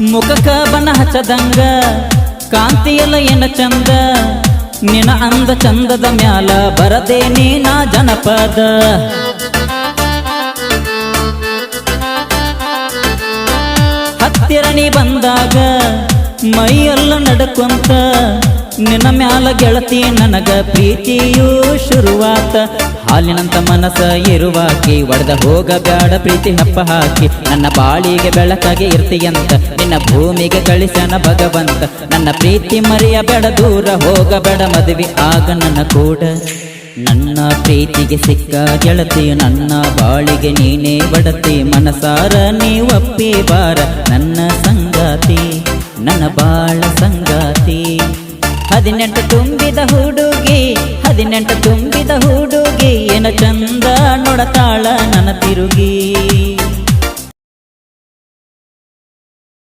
ಮುಖಕ ಬನ ಹಚ್ಚದಂಗ, ಕಾಂತಿಯಲ್ಲ ಏನ ಚಂದ ನಿನ ಅಂದ ಚಂದದ ಮ್ಯಾಲ ಬರದೆ ನೀನ ಜನಪದ. ಹತ್ತಿರ ನೀ ಬಂದಾಗ, ಮೈಯೆಲ್ಲ ನಡ್ಕೊಂತ, ನಿನ್ನ ಮ್ಯಾಲ ಗೆಳತಿ ನನಗ ಪ್ರೀತಿಯೂ ಶುರುವಾತ. ಹಾಲಿನಂತ ಮನಸ್ಸ ಇರುವಾಕಿ, ಒಡೆದ ಹೋಗಬೇಡ ಪ್ರೀತಿ ಹಪ್ಪ ಹಾಕಿ, ನನ್ನ ಬಾಳಿಗೆ ಬೆಳಕಾಗಿ ಇರ್ತಿಯಂತ, ನಿನ್ನ ಭೂಮಿಗೆ ಕಳಿಸನ ಭಗವಂತ, ನನ್ನ ಪ್ರೀತಿ ಮರೆಯಬೇಡ ದೂರ ಹೋಗಬೇಡ ಮದುವೆ ಆಗ ನನ್ನ ಕೂಡ. ನನ್ನ ಪ್ರೀತಿಗೆ ಸಿಕ್ಕ ಗೆಳತಿ, ನನ್ನ ಬಾಳಿಗೆ ನೀನೇ ಬಡತಿ, ಮನಸಾರ ನೀ ಒಪ್ಪಿ ಬಾರ, ನನ್ನ ಸಂಗಾತಿ, ನನ್ನ ಬಾಳ ಸಂಗಾತಿ. ಹದಿನೆಂಟು ತುಂಬಿದ ಹುಡುಗಿ, ಹದಿನೆಂಟು ತುಂಬಿದ ಹುಡುಗಿ ಚಂದ ನೋಡತಾಳ ನನ್ನ ತಿರುಗಿ.